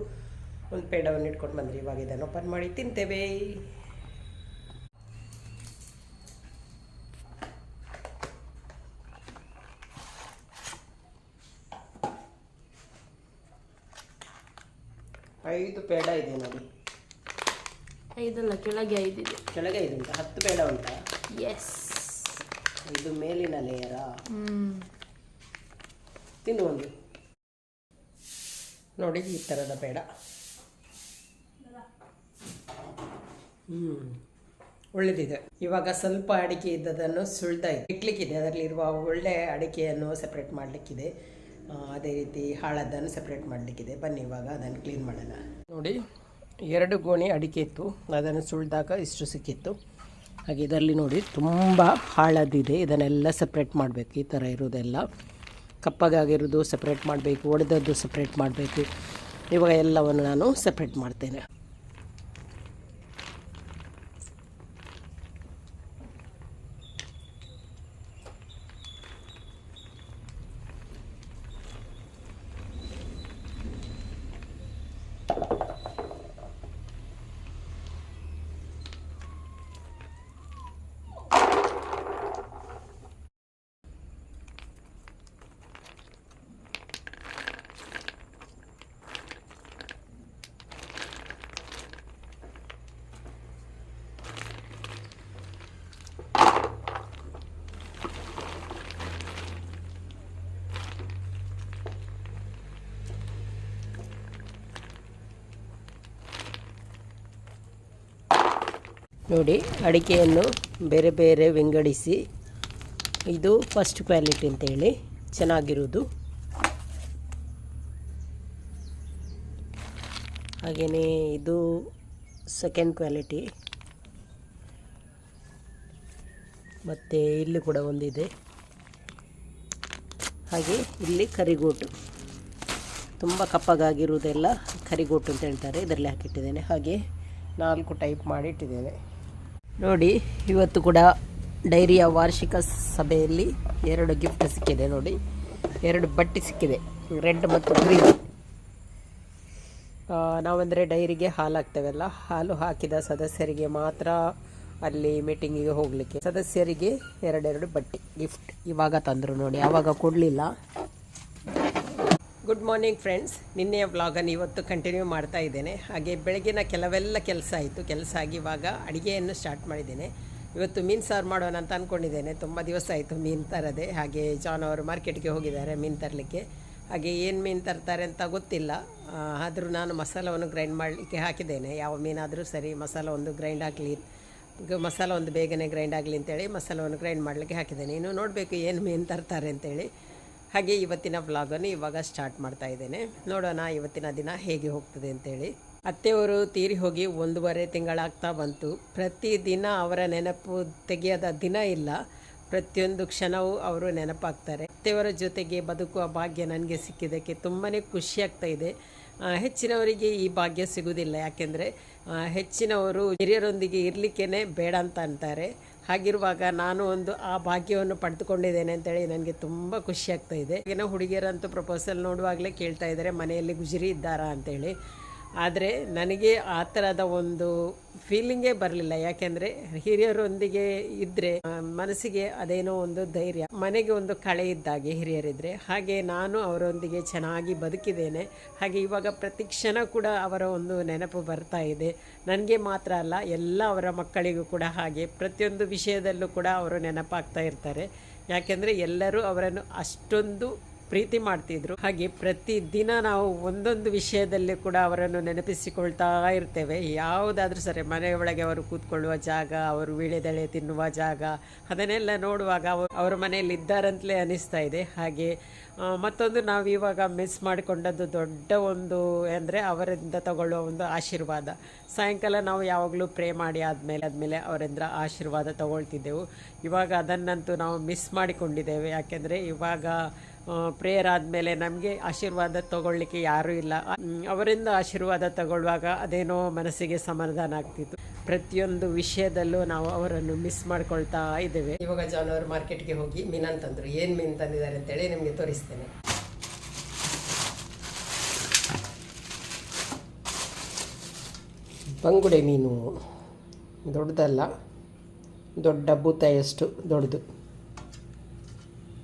ಒಂದು ಪೇಡವನ್ನು ಇಟ್ಕೊಂಡು ಬಂದರು. ಇವಾಗ ಇದನ್ನು ಓಪನ್ ಮಾಡಿ ತಿಂತೇವೆ. ಐದು ಪೇಡ ಇದೆ ನೋಡಿ. ಐದಲ್ಲ ಕೆಳಗೆ ಐದಿದೆ ಕೆಳಗೆ ಐದು ಉಂಟಾ? ಹತ್ತು ಪೇಡ ಉಂಟಾ? ಎಸ್ ಇದು ಮೇಲಿನ ಲೇಯರಾ ತಿನ್ನು ಒಂದು. ನೋಡಿ ಈ ಥರದ ಬೇಡ ಹ್ಞೂ ಒಳ್ಳೆದಿದೆ. ಇವಾಗ ಸ್ವಲ್ಪ ಅಡಿಕೆ ಇದ್ದದನ್ನು ಇದೆ. ಇಟ್ಲಿಕ್ಕಿದೆ ಅದರಲ್ಲಿರುವ ಒಳ್ಳೆ ಅಡಿಕೆಯನ್ನು ಸೆಪ್ರೇಟ್ ಮಾಡಲಿಕ್ಕಿದೆ. ಅದೇ ರೀತಿ ಹಾಳದ್ದನ್ನು ಸಪ್ರೇಟ್ ಮಾಡಲಿಕ್ಕಿದೆ. ಬನ್ನಿ ಇವಾಗ ಅದನ್ನು ಕ್ಲೀನ್ ಮಾಡೋಣ. ನೋಡಿ, ಎರಡು ಗೋಣಿ ಅಡಿಕೆ ಇತ್ತು. ಅದನ್ನು ಸುಳಿದಾಗ ಇಷ್ಟು ಸಿಕ್ಕಿತ್ತು. ಹಾಗೆ ಇದರಲ್ಲಿ ನೋಡಿ, ತುಂಬ ಹಾಳದಿದೆ ಇದನ್ನೆಲ್ಲ ಸಪ್ರೇಟ್ ಮಾಡಬೇಕು. ಈ ಥರ ಇರೋದೆಲ್ಲ. ಕಪ್ಪಗಾಗಿರೋದು ಸಪ್ರೇಟ್ ಮಾಡಬೇಕು. ಒಡೆದದ್ದು ಸಪ್ರೇಟ್ ಮಾಡಬೇಕು. ಇವಾಗ ಎಲ್ಲವನ್ನು ನಾನು ಸಪ್ರೇಟ್ ಮಾಡ್ತೇನೆ. ನೋಡಿ, ಅಡಿಕೆಯನ್ನು ಬೇರೆ ಬೇರೆ ವಿಂಗಡಿಸಿ. ಇದು ಫಸ್ಟ್ ಕ್ವಾಲಿಟಿ ಅಂತೇಳಿ ಚೆನ್ನಾಗಿರೋದು ಹಾಗೆಯೇ ಇದು ಸೆಕೆಂಡ್ ಕ್ವಾಲಿಟಿ ಮತ್ತು ಇಲ್ಲಿ ಕೂಡ ಒಂದಿದೆ. ಹಾಗೆ ಇಲ್ಲಿ ಕರಿಗೋಟು. ತುಂಬ ಕಪ್ಪಗಾಗಿರುವುದೆಲ್ಲ ಕರಿಗೋಟು ಅಂತ ಹೇಳ್ತಾರೆ. ಇದರಲ್ಲಿ ಹಾಕಿಟ್ಟಿದ್ದೇನೆ. ಹಾಗೆ ನಾಲ್ಕು ಟೈಪ್ ಮಾಡಿ ಇಟ್ಟಿದ್ದೇನೆ. ನೋಡಿ, ಇವತ್ತು ಕೂಡ ಡೈರಿಯ ವಾರ್ಷಿಕ ಸಭೆಯಲ್ಲಿ ಎರಡು ಗಿಫ್ಟ್ ಸಿಕ್ಕಿದೆ ನೋಡಿ. ಎರಡು ಬಟ್ಟೆ ಸಿಕ್ಕಿದೆ, ರೆಡ್ ಮತ್ತು ಗ್ರೀನ್. ನಾವಂದರೆ ಡೈರಿಗೆ ಹಾಲು ಹಾಕ್ತೇವಲ್ಲ ಹಾಲು ಹಾಕಿದ ಸದಸ್ಯರಿಗೆ ಮಾತ್ರ ಅಲ್ಲಿ ಮೀಟಿಂಗಿಗೆ ಹೋಗಲಿಕ್ಕೆ. ಸದಸ್ಯರಿಗೆ ಎರಡೆರಡು ಬಟ್ಟೆ ಗಿಫ್ಟ್ ಇವಾಗ ತಂದರು ನೋಡಿ ಆವಾಗ ಕೊಡಲಿಲ್ಲ. ಗುಡ್ ಮಾರ್ನಿಂಗ್ ಫ್ರೆಂಡ್ಸ್ ನಿನ್ನೆಯ ವ್ಲಾಗನ್ನು ಇವತ್ತು ಕಂಟಿನ್ಯೂ ಮಾಡ್ತಾ ಇದ್ದೇನೆ. ಹಾಗೆ ಬೆಳಗಿನ ಕೆಲವೆಲ್ಲ ಕೆಲಸ ಆಯಿತು. ಕೆಲಸ ಆಗಿ ಇವಾಗ ಅಡುಗೆಯನ್ನು ಸ್ಟಾರ್ಟ್ ಮಾಡಿದ್ದೇನೆ. ಇವತ್ತು ಮೀನು ಸಾರು ಮಾಡೋಣ ಅಂತ ಅಂದ್ಕೊಂಡಿದ್ದೇನೆ ತುಂಬ ದಿವಸ ಆಯಿತು ಮೀನು ತರದೆ. ಹಾಗೆ ಜಾನ್ ಅವರು ಮಾರ್ಕೆಟ್ಗೆ ಹೋಗಿದ್ದಾರೆ ಮೀನು ತರಲಿಕ್ಕೆ. ಹಾಗೆ ಏನು ಮೀನು ತರ್ತಾರೆ ಅಂತ ಗೊತ್ತಿಲ್ಲ. ಆದರೂ ನಾನು ಮಸಾಲವನ್ನು ಗ್ರೈಂಡ್ ಮಾಡಲಿಕ್ಕೆ ಹಾಕಿದ್ದೇನೆ. ಯಾವ ಮೀನಾದರೂ ಸರಿ ಮಸಾಲ ಒಂದು ಗ್ರೈಂಡ್ ಆಗಲಿ, ಮಸಾಲ ಒಂದು ಬೇಗನೆ ಗ್ರೈಂಡ್ ಆಗಲಿ ಅಂತೇಳಿ ಮಸಾಲವನ್ನು ಗ್ರೈಂಡ್ ಮಾಡಲಿಕ್ಕೆ ಹಾಕಿದ್ದೇನೆ. ಇನ್ನು ನೋಡಬೇಕು ಏನು ಮೀನು ತರ್ತಾರೆ ಅಂತೇಳಿ. ಹಾಗೆ ಇವತ್ತಿನ ವ್ಲಾಗನ್ನು ಇವಾಗ ಸ್ಟಾರ್ಟ್ ಮಾಡ್ತಾ ಇದ್ದೇನೆ. ನೋಡೋಣ ಇವತ್ತಿನ ದಿನ ಹೇಗೆ ಹೋಗ್ತದೆ ಅಂತೇಳಿ. ಅತ್ತೆಯವರು ತೀರಿ ಹೋಗಿ ಒಂದೂವರೆ ತಿಂಗಳಾಗ್ತಾ ಬಂತು. ಪ್ರತಿದಿನ ಅವರ ನೆನಪು ತೆಗೆಯದ ದಿನ ಇಲ್ಲ. ಪ್ರತಿಯೊಂದು ಕ್ಷಣವೂ ಅವರು ನೆನಪಾಗ್ತಾರೆ. ಅತ್ತೆಯವರ ಜೊತೆಗೆ ಬದುಕುವ ಭಾಗ್ಯ ನನಗೆ ಸಿಕ್ಕಿದ್ದಕ್ಕೆ ತುಂಬಾ ಖುಷಿಯಾಗ್ತಾ ಇದೆ. ಹೆಚ್ಚಿನವರಿಗೆ ಈ ಭಾಗ್ಯ ಸಿಗುವುದಿಲ್ಲ. ಯಾಕೆಂದರೆ ಹೆಚ್ಚಿನವರು ಹಿರಿಯರೊಂದಿಗೆ ಇರಲಿಕ್ಕೇ ಬೇಡ ಅಂತ ಅಂತಾರೆ. ಹಾಗಿರುವಾಗ ನಾನು ಒಂದು ಆ ಭಾಗ್ಯವನ್ನು ಪಡೆದುಕೊಂಡಿದ್ದೇನೆ ಅಂತೇಳಿ ನನಗೆ ತುಂಬ ಖುಷಿ ಇದೆ. ಏನೋ ಹುಡುಗಿಯರಂತೂ ಪ್ರಪೋಸಲ್ ನೋಡುವಾಗಲೇ ಕೇಳ್ತಾ ಇದ್ದಾರೆ, ಮನೆಯಲ್ಲಿ ಗುಜರಿ ಇದ್ದಾರಾ ಅಂತೇಳಿ. ಆದರೆ ನನಗೆ ಆ ಥರದ ಒಂದು ಫೀಲಿಂಗೇ ಬರಲಿಲ್ಲ. ಯಾಕೆಂದರೆ ಹಿರಿಯರೊಂದಿಗೆ ಇದ್ದರೆ ಮನಸ್ಸಿಗೆ ಅದೇನೋ ಒಂದು ಧೈರ್ಯ, ಮನೆಗೆ ಒಂದು ಕಳೆ ಇದ್ದಾಗೆ ಹಿರಿಯರಿದ್ದರೆ ಹಾಗೆ ನಾನು ಅವರೊಂದಿಗೆ ಚೆನ್ನಾಗಿ ಬದುಕಿದ್ದೇನೆ. ಹಾಗೆ ಇವಾಗ ಪ್ರತಿ ಕ್ಷಣ ಕೂಡ ಅವರ ಒಂದು ನೆನಪು ಬರ್ತಾ ಇದೆ. ನನಗೆ ಮಾತ್ರ ಅಲ್ಲ, ಎಲ್ಲ ಅವರ ಮಕ್ಕಳಿಗೂ ಕೂಡ ಹಾಗೆ. ಪ್ರತಿಯೊಂದು ವಿಷಯದಲ್ಲೂ ಕೂಡ ಅವರು ನೆನಪಾಗ್ತಾ ಇರ್ತಾರೆ. ಯಾಕೆಂದರೆ ಎಲ್ಲರೂ ಅವರನ್ನು ಅಷ್ಟೊಂದು ಪ್ರೀತಿ ಮಾಡ್ತಿದ್ರು. ಹಾಗೆ ಪ್ರತಿದಿನ ನಾವು ಒಂದೊಂದು ವಿಷಯದಲ್ಲಿ ಕೂಡ ಅವರನ್ನು ನೆನಪಿಸಿಕೊಳ್ತಾ ಇರ್ತೇವೆ. ಯಾವುದಾದ್ರೂ ಸರಿ ಮನೆಯೊಳಗೆ ಅವರು ಕೂತ್ಕೊಳ್ಳುವ ಜಾಗ, ಅವರು ವೀಳೆದೆಳೆ ತಿನ್ನುವ ಜಾಗ, ಅದನ್ನೆಲ್ಲ ನೋಡುವಾಗ ಅವರು ಮನೆಯಲ್ಲಿ ಇದ್ದಾರಂತಲೇ ಅನಿಸ್ತಾ ಇದೆ. ಹಾಗೆ ಮತ್ತೊಂದು ನಾವು ಇವಾಗ ಮಿಸ್ ಮಾಡಿಕೊಂಡದ್ದು ದೊಡ್ಡ ಒಂದು ಅಂದರೆ ಅವರಿಂದ ತಗೊಳ್ಳುವ ಒಂದು ಆಶೀರ್ವಾದ. ಸಾಯಂಕಾಲ ನಾವು ಯಾವಾಗಲೂ ಪ್ರೇ ಮಾಡಿ ಆದಮೇಲೆ ಆದಮೇಲೆ ಅವರಿಂದ ಆಶೀರ್ವಾದ ತಗೊಳ್ತಿದ್ದೆವು. ಇವಾಗ ಅದನ್ನಂತೂ ನಾವು ಮಿಸ್ ಮಾಡಿಕೊಂಡಿದ್ದೇವೆ. ಯಾಕೆಂದರೆ ಇವಾಗ ಪ್ರೇಯರ್ ಆದಮೇಲೆ ನಮಗೆ ಆಶೀರ್ವಾದ ತಗೊಳ್ಳಿಕ್ಕೆ ಯಾರೂ ಇಲ್ಲ. ಅವರಿಂದ ಆಶೀರ್ವಾದ ತಗೊಳ್ಳುವಾಗ ಅದೇನೋ ಮನಸ್ಸಿಗೆ ಸಮಾಧಾನ ಆಗ್ತಿತ್ತು. ಪ್ರತಿಯೊಂದು ವಿಷಯದಲ್ಲೂ ನಾವು ಅವರನ್ನು ಮಿಸ್ ಮಾಡ್ಕೊಳ್ತಾ ಇದ್ದೇವೆ. ಇವಾಗ ಜಾನುವಾರು ಮಾರ್ಕೆಟ್ಗೆ ಹೋಗಿ ಮೀನನ್ನು ತಂದರು. ಏನು ಮೀನು ತಂದಿದ್ದಾರೆ ಅಂತೇಳಿ ನಿಮಗೆ ತೋರಿಸ್ತೇನೆ. ಬಂಗುಡೆ ಮೀನು ದೊಡ್ಡದಲ್ಲ, ದೊಡ್ಡ ಬೂತಾಯಷ್ಟು ದೊಡ್ಡದು.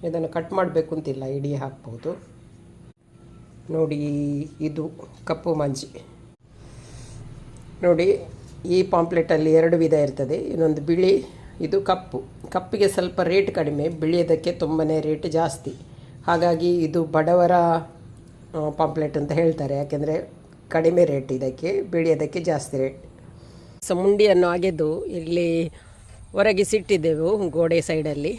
ಇದನ್ನು ಕಟ್ ಮಾಡಬೇಕು ಅಂತಿಲ್ಲ ಇಡೀ ಹಾಕ್ಬೋದು. ನೋಡಿ ಇದು ಕಪ್ಪು ಮಂಜಿ ನೋಡಿ ಈ ಪಾಂಪ್ಲೆಟಲ್ಲಿ ಎರಡು ವಿಧ ಇರ್ತದೆ. ಇನ್ನೊಂದು ಬಿಳಿ, ಇದು ಕಪ್ಪು. ಕಪ್ಪಿಗೆ ಸ್ವಲ್ಪ ರೇಟ್ ಕಡಿಮೆ, ಬಿಳಿಯದಕ್ಕೆ ತುಂಬಾ ರೇಟ್ ಜಾಸ್ತಿ. ಹಾಗಾಗಿ ಇದು ಬಡವರ ಪಾಂಪ್ಲೆಟ್ ಅಂತ ಹೇಳ್ತಾರೆ. ಯಾಕೆಂದರೆ ಕಡಿಮೆ ರೇಟ್ ಇದಕ್ಕೆ, ಬಿಳಿಯದಕ್ಕೆ ಜಾಸ್ತಿ ರೇಟ್ ಸೊ, ಮುಂಡಿಯನ್ನು ಅಗೆದು ಇಲ್ಲಿ ಹೊರಗಿಸಿಟ್ಟಿದ್ದೆವು ಗೋಡೆ ಸೈಡಲ್ಲಿ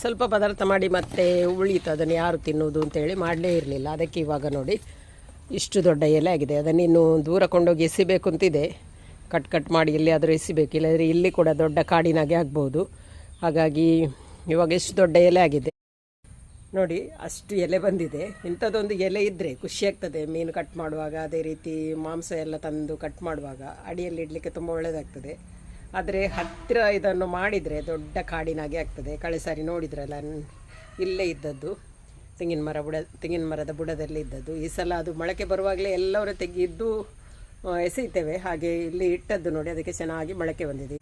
ಸ್ವಲ್ಪ ಪದಾರ್ಥ ಮಾಡಿ ಮತ್ತೆ ಉಳಿಯಿತು ಅದನ್ನು ಯಾರು ತಿನ್ನುವುದು ಅಂತೇಳಿ ಮಾಡಲೇ ಇರಲಿಲ್ಲ. ಅದಕ್ಕೆ ಇವಾಗ ನೋಡಿ ಇಷ್ಟು ದೊಡ್ಡ ಎಲೆ ಆಗಿದೆ. ಅದನ್ನು ಇನ್ನು ದೂರ ಕೊಂಡೋಗಿ ಎಸಿಬೇಕು ಅಂತಿದೆ. ಕಟ್ ಕಟ್ ಮಾಡಿ ಎಲ್ಲಿಯಾದರೂ ಎಸಿಬೇಕು. ಇಲ್ಲದ್ರೆ ಇಲ್ಲಿ ಕೂಡ ದೊಡ್ಡ ಕಾಡಿನಾಗೆ ಆಗ್ಬೋದು. ಹಾಗಾಗಿ ಇವಾಗ ಎಷ್ಟು ದೊಡ್ಡ ಎಲೆ ಆಗಿದೆ. ನೋಡಿ, ಅಷ್ಟು ಎಲೆ ಬಂದಿದೆ. ಇಂಥದ್ದೊಂದು ಎಲೆ ಇದ್ದರೆ ಖುಷಿಯಾಗ್ತದೆ ಮೀನು ಕಟ್ ಮಾಡುವಾಗ, ಅದೇ ರೀತಿ ಮಾಂಸ ಎಲ್ಲ ತಂದು ಕಟ್ ಮಾಡುವಾಗ ಅಡಿಯಲ್ಲಿ ಇಡಲಿಕ್ಕೆ ತುಂಬ ಒಳ್ಳೆಯದಾಗ್ತದೆ ಆದರೆ ಹತ್ತಿರ ಇದನ್ನು ಮಾಡಿದರೆ ದೊಡ್ಡ ಕಾಡಿನಾಗೆ ಆಗ್ತದೆ. ಕಳೆ ಸಾರಿ ನೋಡಿದ್ರಲ್ಲ ಇಲ್ಲೇ ಇದ್ದದ್ದು ತೆಂಗಿನ ಮರ ಬುಡ ತೆಂಗಿನ ಮರದ ಬುಡದಲ್ಲಿ ಇದ್ದದ್ದು. ಈ ಸಲ ಅದು ಮೊಳಕೆ ಬರುವಾಗಲೇ ಎಲ್ಲರೂ ತೆಗೆದು ಆ, ಎಸೆಯುತ್ತೇವೆ. ಹಾಗೆ ಇಲ್ಲಿ ಇಟ್ಟದ್ದು ನೋಡಿ ಅದಕ್ಕೆ ಚೆನ್ನಾಗಿ ಮೊಳಕೆ ಬಂದಿದೆ.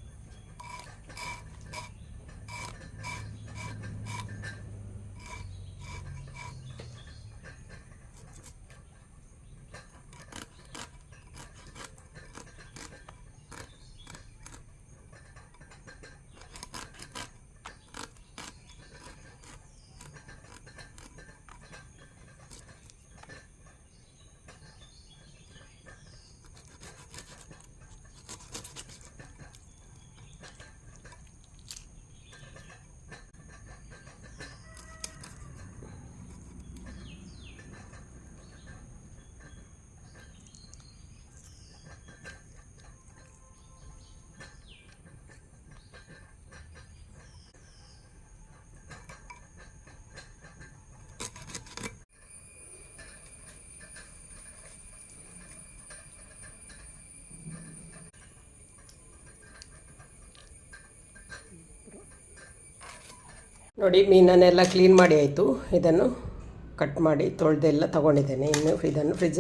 ನೋಡಿ ಮೀನನ್ನೆಲ್ಲ ಕ್ಲೀನ್ ಮಾಡಿ ಆಯಿತು. ಇದನ್ನು ಕಟ್ ಮಾಡಿ ತೊಳೆದೆಲ್ಲ ತಗೊಂಡಿದ್ದೇನೆ. ಇನ್ನು ಇದನ್ನು ಫ್ರಿಜ್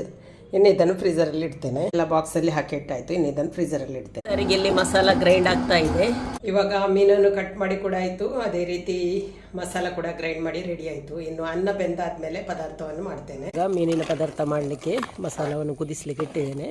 ಇನ್ನು ಇದನ್ನು ಫ್ರೀಸರಲ್ಲಿ ಇಡ್ತೇನೆ. ಎಲ್ಲ ಬಾಕ್ಸಲ್ಲಿ ಹಾಕಿ ಇಟ್ಟಾಯಿತು. ಇನ್ನು ಇದನ್ನು ಫ್ರೀಸರಲ್ಲಿ ಇಡ್ತೇನೆ. ಅವರಿಗೆ ಇಲ್ಲಿ ಮಸಾಲ ಗ್ರೈಂಡ್ ಆಗ್ತಾ ಇದೆ. ಇವಾಗ ಮೀನನ್ನು ಕಟ್ ಮಾಡಿ ಕೂಡ ಆಯಿತು. ಅದೇ ರೀತಿ ಮಸಾಲ ಕೂಡ ಗ್ರೈಂಡ್ ಮಾಡಿ ರೆಡಿ ಆಯಿತು. ಇನ್ನು ಅನ್ನ ಬೆಂದಾದ್ಮೇಲೆ ಪದಾರ್ಥವನ್ನು ಮಾಡ್ತೇನೆ. ಈಗ ಮೀನಿನ ಪದಾರ್ಥ ಮಾಡಲಿಕ್ಕೆ ಮಸಾಲವನ್ನು ಕುದಿಸ್ಲಿಕ್ಕೆ ಇಟ್ಟಿದ್ದೇನೆ.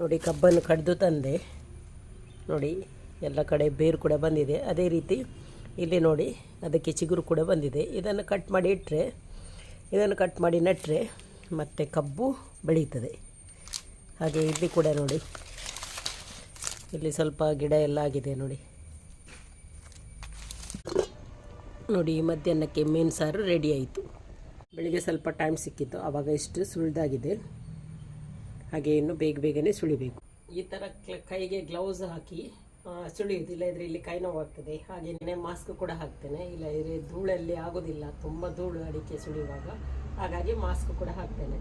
ನೋಡಿ, ಕಬ್ಬನ್ನು ಕಡಿದು ತಂದೆ. ನೋಡಿ, ಎಲ್ಲ ಕಡೆ ಬೇರು ಕೂಡ ಬಂದಿದೆ. ಅದೇ ರೀತಿ ಇಲ್ಲಿ ನೋಡಿ, ಅದಕ್ಕೆ ಚಿಗುರು ಕೂಡ ಬಂದಿದೆ. ಇದನ್ನು ಕಟ್ ಮಾಡಿ ಇಟ್ಟರೆ ಇದನ್ನು ಕಟ್ ಮಾಡಿ ನೆಟ್ಟರೆ ಮತ್ತೆ ಕಬ್ಬು ಬೆಳೀತದೆ. ಹಾಗೆ ಇಲ್ಲಿ ಕೂಡ ನೋಡಿ, ಇಲ್ಲಿ ಸ್ವಲ್ಪ ಗಿಡ ಎಲ್ಲ ಆಗಿದೆ ನೋಡಿ. ನೋಡಿ ಮಧ್ಯಾಹ್ನಕ್ಕೆ ಮೀನು ಸಾರು ರೆಡಿ ಆಯಿತು. ಬೆಳಿಗ್ಗೆ ಸ್ವಲ್ಪ ಟೈಮ್ ಸಿಕ್ಕಿತ್ತು. ಆವಾಗ ಇಷ್ಟು ಸುಳಿದಾಗಿದೆ ಹಾಗೆ ಇನ್ನು ಬೇಗ ಬೇಗನೆ ಸುಳಿಬೇಕು. ಈ ಥರ ಕೈಗೆ ಗ್ಲೌಸ್ ಹಾಕಿ ಸುಳಿಯುವುದಿಲ್ಲ ಇದ್ರೆ ಇಲ್ಲಿ ಕೈ ನೋವಾಗ್ತದೆ. ಹಾಗೆ ಮಾಸ್ಕ್ ಕೂಡ ಹಾಕ್ತೇನೆ. ಇಲ್ಲ ಇದ್ರೆ ಧೂಳಲ್ಲಿ ಆಗೋದಿಲ್ಲ. ತುಂಬ ಧೂಳು ಅಡಿಕೆ ಸುಳಿಯುವಾಗ. ಹಾಗಾಗಿ ಮಾಸ್ಕ್ ಕೂಡ ಹಾಕ್ತೇನೆ.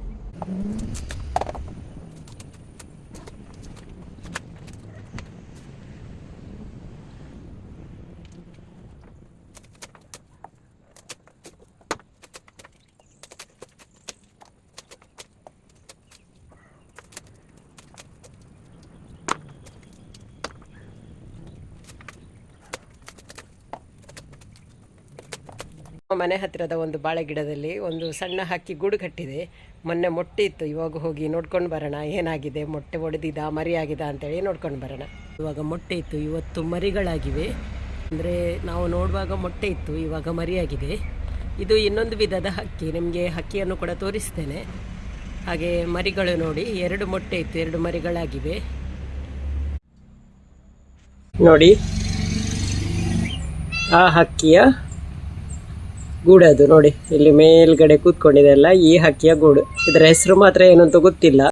ಮನೆ ಹತ್ತಿರದ ಒಂದು ಬಾಳೆ ಗಿಡದಲ್ಲಿ ಒಂದು ಸಣ್ಣ ಹಕ್ಕಿ ಗೂಡು ಕಟ್ಟಿದೆ. ಮೊನ್ನೆ ಮೊಟ್ಟೆ ಇತ್ತು. ಇವಾಗ ಹೋಗಿ ನೋಡ್ಕೊಂಡು ಬರೋಣ. ಏನಾಗಿದೆ? ಮೊಟ್ಟೆ ಒಡೆದಿದ? ಮರಿ ಆಗಿದ ಅಂತೇಳಿ ನೋಡ್ಕೊಂಡು ಬರೋಣ. ಇವಾಗ ಮೊಟ್ಟೆ ಇತ್ತು. ಇವತ್ತು ಮರಿಗಳಾಗಿವೆ. ಅಂದರೆ ನಾವು ನೋಡುವಾಗ ಮೊಟ್ಟೆ ಇತ್ತು. ಇವಾಗ ಮರಿಯಾಗಿದೆ. ಇದು ಇನ್ನೊಂದು ವಿಧದ ಹಕ್ಕಿ. ನಿಮಗೆ ಹಕ್ಕಿಯನ್ನು ಕೂಡ ತೋರಿಸ್ತೇನೆ. ಹಾಗೆ ಮರಿಗಳು ನೋಡಿ. ಎರಡು ಮೊಟ್ಟೆ ಇತ್ತು. ಎರಡು ಮರಿಗಳಾಗಿವೆ. ನೋಡಿ. ಆ ಹಕ್ಕಿಯ ಗೂಡದು ನೋಡಿ. ಇಲ್ಲಿ ಮೇಲ್ಗಡೆ ಕೂತ್ಕೊಂಡಿದೆ ಅಲ್ಲ, ಈ ಹಕ್ಕಿಯ ಗೂಡು. ಇದರ ಹೆಸರು ಮಾತ್ರ ಏನು ಅಂತ ಗೊತ್ತಿಲ್ಲ.